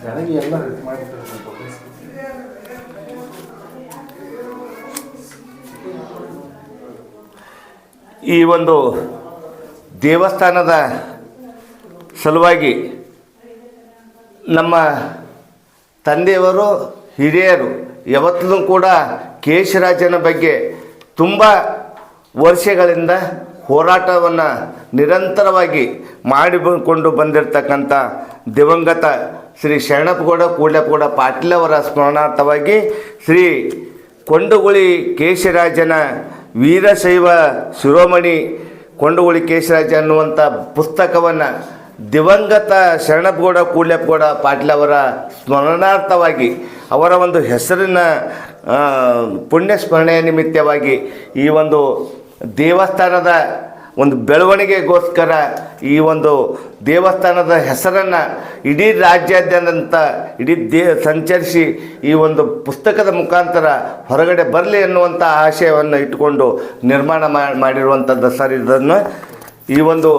ಎಲ್ಲ ರೆಡಿ ಮಾಡಿರ್ತಾರೆ ಈ ಒಂದು ದೇವಸ್ಥಾನದ ಸಲುವಾಗಿ ನಮ್ಮ ತಂದೆಯವರು, ಹಿರಿಯರು, ಯಾವತ್ತೂ ಕೂಡ ಕೇಶರಾಜನ ಬಗ್ಗೆ ತುಂಬ ವರ್ಷಗಳಿಂದ ಹೋರಾಟವನ್ನು ನಿರಂತರವಾಗಿ ಮಾಡಿಕೊಂಡು ಬಂದಿರತಕ್ಕಂಥ ದಿವಂಗತ ಶ್ರೀ ಶರಣಪ್ಪಗೌಡ ಕೂಡ್ಲಪ್ಪಗೌಡ ಪಾಟೀಲ್ ಅವರ ಸ್ಮರಣಾರ್ಥವಾಗಿ ಶ್ರೀ ಕೊಂಡುಗುಳಿ ಕೇಶರಾಜನ ವೀರಶೈವ ಶಿರೋಮಣಿ ಕೊಂಡುಗುಳಿ ಕೇಶರಾಜ ಅನ್ನುವಂಥ ಪುಸ್ತಕವನ್ನು ದಿವಂಗತ ಶರಣಪ್ಪಗೌಡ ಕೂಡ್ಲಪ್ಪಗೌಡ ಪಾಟೀಲ್ ಅವರ ಸ್ಮರಣಾರ್ಥವಾಗಿ ಅವರ ಒಂದು ಹೆಸರಿನ ಪುಣ್ಯ ಸ್ಮರಣೆಯ ನಿಮಿತ್ತವಾಗಿ ಈ ಒಂದು ದೇವಸ್ಥಾನದ ಒಂದು ಬೆಳವಣಿಗೆಗೋಸ್ಕರ ಈ ಒಂದು ದೇವಸ್ಥಾನದ ಹೆಸರನ್ನು ಇಡೀ ರಾಜ್ಯಾದ್ಯಂತ, ಇಡೀ ದೇ, ಸಂಚರಿಸಿ ಈ ಒಂದು ಪುಸ್ತಕದ ಮುಖಾಂತರ ಹೊರಗಡೆ ಬರಲಿ ಎನ್ನುವಂಥ ಆಶಯವನ್ನು ಇಟ್ಟುಕೊಂಡು ನಿರ್ಮಾಣ ಮಾಡಿರುವಂಥದ್ದು ಸರ್. ಇದನ್ನು ಈ ಒಂದು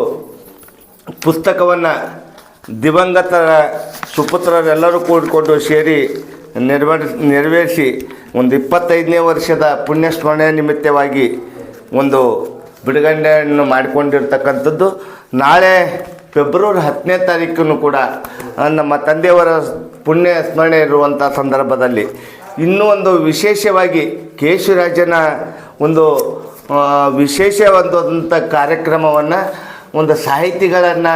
ಪುಸ್ತಕವನ್ನು ದಿವಂಗತರ ಸುಪುತ್ರರೆಲ್ಲರೂ ಕೂಡಿಕೊಂಡು ಸೇರಿ ನೆರವ, ನೆರವೇರಿಸಿ ಒಂದು ಇಪ್ಪತ್ತೈದನೇ ವರ್ಷದ ಪುಣ್ಯ ಸ್ಮರಣೆ ನಿಮಿತ್ತವಾಗಿ ಒಂದು ಬಿಡುಗಡೆಯನ್ನು ಮಾಡಿಕೊಂಡಿರ್ತಕ್ಕಂಥದ್ದು. ನಾಳೆ ಫೆಬ್ರವರಿ ಹತ್ತನೇ ತಾರೀಕನ್ನು ಕೂಡ ನಮ್ಮ ತಂದೆಯವರ ಪುಣ್ಯ ಸ್ಮರಣೆ ಇರುವಂಥ ಸಂದರ್ಭದಲ್ಲಿ ಇನ್ನೂ ಒಂದು ವಿಶೇಷವಾಗಿ ಕೇಶುರಾಜನ ಒಂದು ವಿಶೇಷವಾದಂಥ ಕಾರ್ಯಕ್ರಮವನ್ನು ಒಂದು ಸಾಹಿತಿಗಳನ್ನು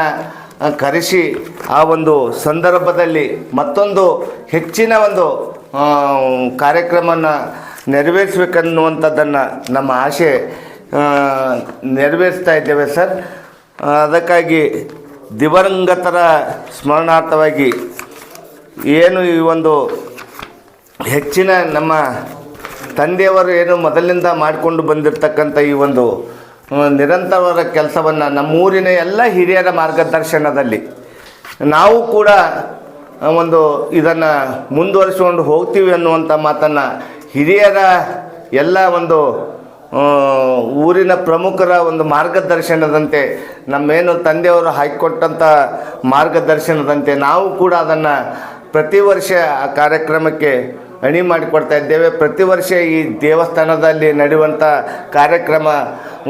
ಕರೆಸಿ ಆ ಒಂದು ಸಂದರ್ಭದಲ್ಲಿ ಮತ್ತೊಂದು ಹೆಚ್ಚಿನ ಒಂದು ಕಾರ್ಯಕ್ರಮನ ನೆರವೇರಿಸ್ಬೇಕನ್ನುವಂಥದ್ದನ್ನು ನಮ್ಮ ಆಸೆ ಆ, ನೆರವೇರಿಸ್ತಾ ಇದ್ದೇವೆ ಸರ್. ಅದಕ್ಕಾಗಿ ದಿವಂಗತರ ಸ್ಮರಣಾರ್ಥವಾಗಿ ಏನು ಈ ಒಂದು ಹೆಚ್ಚಿನ ನಮ್ಮ ತಂದೆಯವರು ಏನು ಮೊದಲಿಂದ ಮಾಡಿಕೊಂಡು ಬಂದಿರತಕ್ಕಂಥ ಈ ಒಂದು ನಿರಂತರವಾದ ಕೆಲಸವನ್ನು ನಮ್ಮೂರಿನ ಎಲ್ಲ ಹಿರಿಯರ ಮಾರ್ಗದರ್ಶನದಲ್ಲಿ ನಾವು ಕೂಡ ಒಂದು ಇದನ್ನು ಮುಂದುವರಿಸಿಕೊಂಡು ಹೋಗ್ತೀವಿ ಅನ್ನುವಂಥ ಮಾತನ್ನು ಹಿರಿಯರ ಎಲ್ಲ ಒಂದು ಊರಿನ ಪ್ರಮುಖರ ಒಂದು ಮಾರ್ಗದರ್ಶನದಂತೆ, ನಮ್ಮೇನು ತಂದೆಯವರು ಹಾಕಿಕೊಟ್ಟಂಥ ಮಾರ್ಗದರ್ಶನದಂತೆ ನಾವು ಕೂಡ ಅದನ್ನು ಪ್ರತಿ ವರ್ಷ ಆ ಕಾರ್ಯಕ್ರಮಕ್ಕೆ ಅಣಿ ಮಾಡಿಕೊಡ್ತಾ ಇದ್ದೇವೆ. ಪ್ರತಿ ವರ್ಷ ಈ ದೇವಸ್ಥಾನದಲ್ಲಿ ನಡೆಯುವಂಥ ಕಾರ್ಯಕ್ರಮ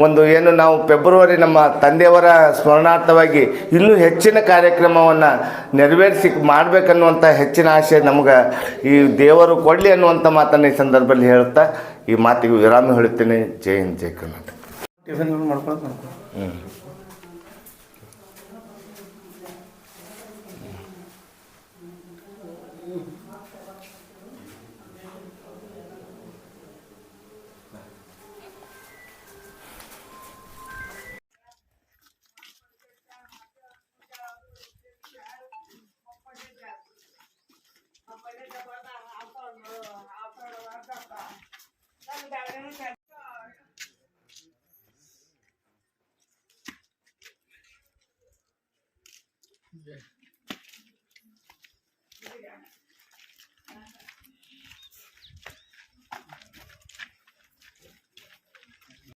ಒಂದು ಏನು ನಾವು ಫೆಬ್ರವರಿ ನಮ್ಮ ತಂದೆಯವರ ಸ್ಮರಣಾರ್ಥವಾಗಿ ಇನ್ನೂ ಹೆಚ್ಚಿನ ಕಾರ್ಯಕ್ರಮವನ್ನು ನೆರವೇರಿಸಿ ಮಾಡಬೇಕನ್ನುವಂಥ ಹೆಚ್ಚಿನ ಆಸೆ ನಮ್ಗೆ ಈ ದೇವರು ಕೊಡಲಿ ಅನ್ನುವಂಥ ಮಾತನ್ನು ಈ ಸಂದರ್ಭದಲ್ಲಿ ಹೇಳುತ್ತಾ ಈ ಮಾತಿಗೆ ವಿರಾಮ ಹೇಳುತ್ತೇನೆ. ಜೈ ಹಿಂದ್ ಜೈ ಕರ್ನಾಟಕ. ಟಿಫಿನ್ ಹ್ಞೂ Yeah.